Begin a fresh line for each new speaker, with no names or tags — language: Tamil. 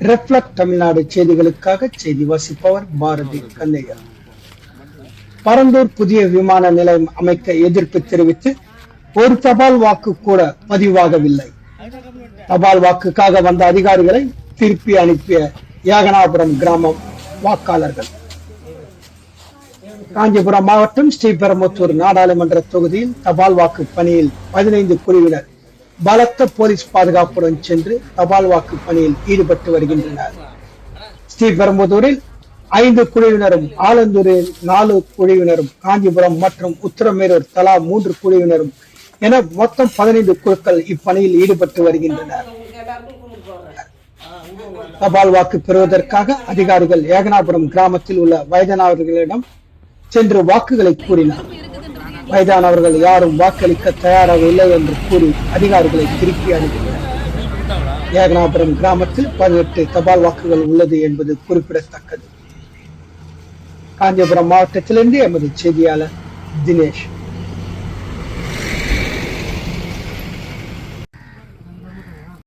ரெஃப்ளக்ட் தமிழ்நாடு செய்திகளுக்காக செய்தி வாசிப்பவர் பாரதி கண்ணையா. பரந்தூர் புதிய விமான நிலையம் அமைக்க எதிர்ப்பு தெரிவித்து ஒரு தபால் வாக்கு கூட பதிவாகவில்லை. தபால் வாக்குக்காக வந்த அதிகாரிகளை திருப்பி அனுப்பிய யாகனாபுரம் கிராமம் வாக்காளர்கள். காஞ்சிபுரம் மாவட்டம் ஸ்ரீபெரும்புத்தூர் நாடாளுமன்ற தொகுதியில் தபால் வாக்கு பணியில் பதினைந்து குழுவினர் பலத்த போலீஸ் பாதுகாப்புடன் சென்று தபால் வாக்கு பணியில் ஈடுபட்டு வருகின்றனர். ஸ்ரீபெரும்புதூரில் ஐந்து குழுவினரும் ஆலந்தூரில் நாலு குழுவினரும் காஞ்சிபுரம் மற்றும் உத்தரமேரூர் தலா மூன்று குழுவினரும் என மொத்தம் பதினைந்து குழுக்கள் இப்பணியில் ஈடுபட்டு வருகின்றனர். தபால் வாக்கு பெறுவதற்காக அதிகாரிகள் ஏகனாபுரம் கிராமத்தில் உள்ள வயதானவர்களிடம் சென்று வாக்குகளை கூறினார். வயதானவர்கள் யாரும் வாக்களிக்க தயாராக இல்லை என்று கூறி அதிகாரிகளை திருப்பி அனுப்பினர். ஏகனாபுரம் கிராமத்தில் பதினெட்டு தபால் வாக்குகள் உள்ளது என்பது குறிப்பிடத்தக்கது. காஞ்சிபுரம் மாவட்டத்திலிருந்து எமது செய்தியாளர் தினேஷ்.